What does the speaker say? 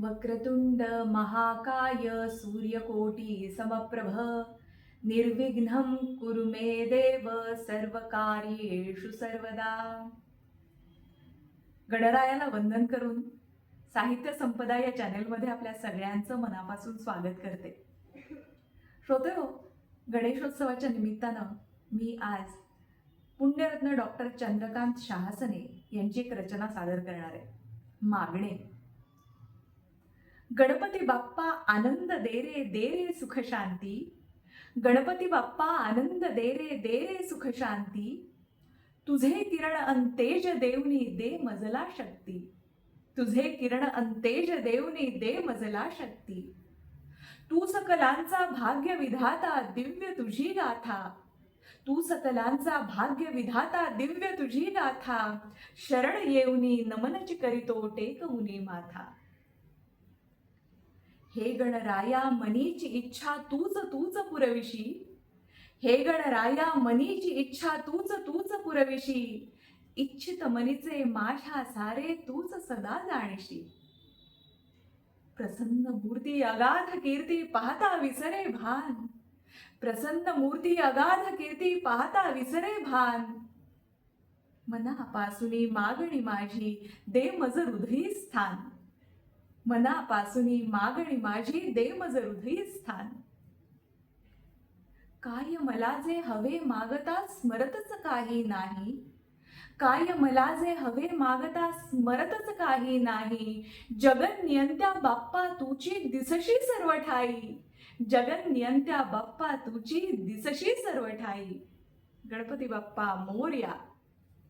वक्रतुंड महाकाय सूर्यकोटी समप्रभ। निर्विघ्नं कुरु मे देव सर्वकार्येषु सर्वदा। गणरायाला वंदन करून साहित्य संपदा या चॅनेलमध्ये आपल्या सगळ्यांचं मनापासून स्वागत करते. श्रोते हो गणेशोत्सवाच्या निमित्तानं मी आज पुण्यरत्न डॉक्टर चंद्रकांत शहासने यांची एक रचना सादर करणार आहे. मागणे. गणपती बाप्पा आनंद दे रे दे रे सुख शांती. गणपती बाप्पा आनंद दे रे दे रे सुख शांती. तुझे किरण अंतेज देवनी दे मजला शक्ती. तुझे किरण अंतेज देवनी दे मजला शक्ती. तू सकलांचा भाग्य विधाता दिव्य तुझी गाथा. तू सकलांचा भाग्य विधाता दिव्य तुझी गाथा. शरण येऊनी नमनच करीतो टेकवुनी माथा. हे गणराया मनीची इच्छा तूच तूच पुरविशी. हे गणराया मनीची इच्छा तूच तूच पुरविशी. इच्छित मनीचे माझ्या सारे तूच सदा जाणीशी. प्रसन्न मूर्ती अगाध कीर्ती पाहता विसरे भान. प्रसन्न मूर्ती अगाध कीर्ती पाहता विसरे भान. मनापासून मागणी माझी दे मज हृदयी स्थान मनापासून मागणी माझी दे मज स्थान. काय मला जे हवे मागता स्मरतच काही नाही. काय मला जे हवे मागता स्मरतच काही नाही. जगन नियंत्या बाप्पा तुची दिसशी सर्व ठाई. जगन नियंत्या बाप्पा तुची दिसशी सर्व ठाई. गणपती बाप्पा मोर्या.